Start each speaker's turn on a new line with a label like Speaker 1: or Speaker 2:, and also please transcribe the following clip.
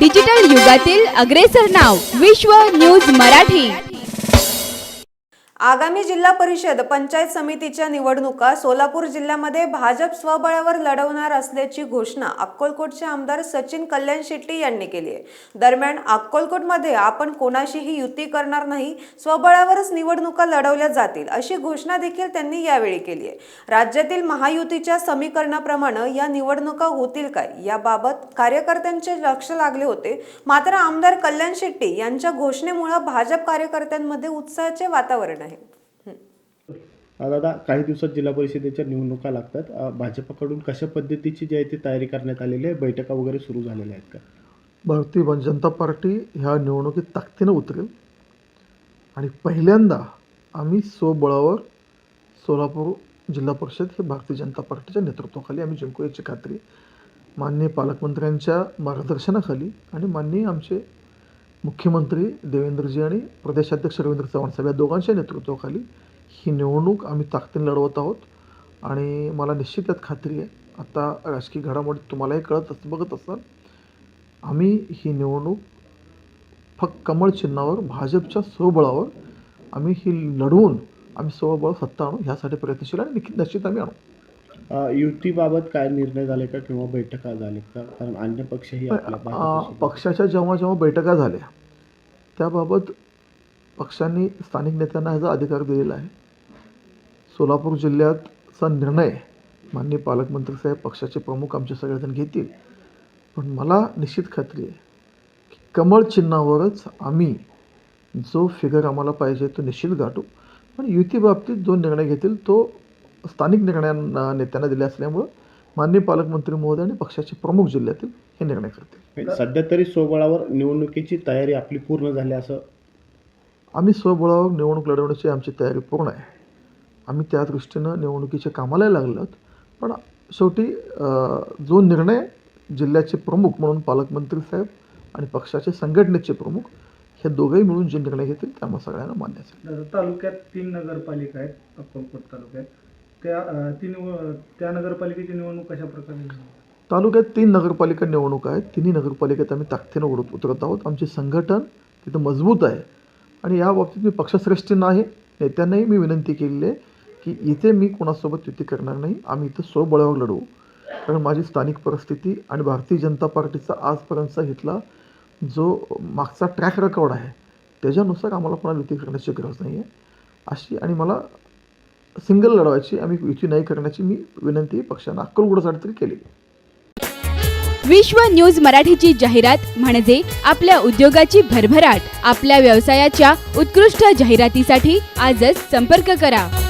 Speaker 1: Digital युगातील अग्रेसर नाव विश्व न्यूज मराठी.
Speaker 2: आगामी जिल्हा परिषद पंचायत समितीच्या निवडणुका सोलापूर जिल्ह्यामध्ये भाजप स्वबळावर लढवणार असल्याची घोषणा अक्कलकोटचे आमदार सचिन कल्याण शेट्टी यांनी केली आहे. दरम्यान अक्कलकोटमध्ये आपण कोणाशीही युती करणार नाही स्वबळावरच निवडणुका लढवल्या जातील अशी घोषणा देखील त्यांनी यावेळी केली आहे. राज्यातील महायुतीच्या समीकरणाप्रमाणे या निवडणुका होतील काय याबाबत कार्यकर्त्यांचे लक्ष लागले होते. मात्र आमदार कल्याण शेट्टी यांच्या घोषणेमुळे भाजप कार्यकर्त्यांमध्ये उत्साहाचे वातावरण आहे.
Speaker 3: आहे दादा काही दिवसात जिल्हा परिषदेच्या निवडणुका लागतात. भाजपाकडून कशा पद्धतीची जी आहे ती तयारी करण्यात आलेली आहे? बैठका वगैरे सुरू झालेल्या आहेत का?
Speaker 4: भारतीय जनता पार्टी ह्या निवडणुकीत ताकदीनं उतरेल. आणि पहिल्यांदा आम्ही स्वबळावर सोलापूर जिल्हा परिषद हे भारतीय जनता पार्टीच्या नेतृत्वाखाली आम्ही जिंकू याची खात्री माननीय पालकमंत्र्यांच्या मार्गदर्शनाखाली आणि माननीय आमचे मुख्यमंत्री देवेंद्रजी आणि प्रदेशाध्यक्ष रवींद्र चव्हाण साहेब या दोघांच्या नेतृत्वाखाली ही निवडणूक आम्ही ताकदीने लढवत आहोत. आणि मला निश्चित यात खात्री आहे आता राजकीय घडामोडी तुम्हालाही कळत अस बघत असाल. आम्ही ही निवडणूक फक्त कमळ चिन्हावर भाजपच्या स्वबळावर आम्ही ही लढवून आम्ही स्वबळ सत्ता आणू ह्यासाठी प्रयत्नशील आणि निश्चित निश्चित आम्ही आणू.
Speaker 3: युतीबाबत काय निर्णय झाले का किंवा बैठका झाल्या का? कारण अन्य पक्षही आपल्या
Speaker 4: पक्षाच्या जेव्हा जेव्हा बैठका झाल्या त्याबाबत पक्षांनी स्थानिक नेत्यांना ह्याचा अधिकार दिलेला आहे. सोलापूर जिल्ह्याचा निर्णय माननीय पालकमंत्री साहेब पक्षाचे प्रमुख आमचे सगळेजण घेतील. पण मला निश्चित खात्री आहे की कमळ चिन्हावरच आम्ही जो फिगर आम्हाला पाहिजे तो निश्चित गाठू. पण युतीबाबतीत जो निर्णय घेतील तो स्थानिक निर्णयांना नेत्यांना दिले असल्यामुळं माननीय पालकमंत्री महोदय आणि पक्षाचे प्रमुख जिल्ह्यातील हे निर्णय करतील.
Speaker 3: सध्या तरी सोबळावर निवडणुकीची तयारी आपली पूर्ण झाली असं?
Speaker 4: आम्ही स्वबळावर निवडणूक लढवण्याची आमची तयारी पूर्ण आहे. आम्ही त्या दृष्टीनं निवडणुकीच्या कामाला लागलो पण शेवटी जो निर्णय जिल्ह्याचे प्रमुख म्हणून पालकमंत्री साहेब आणि पक्षाचे संघटनेचे प्रमुख हे दोघंही मिळून जे निर्णय घेतील ते आम्हा सगळ्यांना मान्य असेल.
Speaker 5: तालुक्यात तीन नगरपालिका आहेत अक्कलकोट तालुक्यात. त्या त्या नगरपालिकेची निवडणूक कशा प्रकारे
Speaker 4: तालुक्यात तीन नगरपालिका निवडणूक आहेत. तिन्ही नगरपालिकेत आम्ही ताकदीनं उडत उतरत आहोत. आमचे संघटन तिथं मजबूत आहे. आणि या बाबतीत मी पक्षश्रेष्ठींना आहे नेत्यांनाही मी विनंती केलेली आहे की इथे मी कोणासोबत युती करणार नाही. आम्ही इथं स्वबळावर लढवू कारण माझी स्थानिक परिस्थिती आणि भारतीय जनता पार्टीचा आजपर्यंतचा इथला जो मागचा ट्रॅक रेकॉर्ड आहे त्याच्यानुसार आम्हाला कोणाला युती करण्याची गरज नाही आहे अशी आणि मला सिंगल लढवायची आम्ही युती नाही करण्याची मी विनंती पक्षानं. अक्कलगुडासाठी तरी केली.
Speaker 1: विश्व न्यूज मराठीची जाहिरात म्हणजे आपल्या उद्योगाची भरभराट. आपल्या व्यवसायाच्या उत्कृष्ट जाहिरातीसाठी आजच संपर्क करा.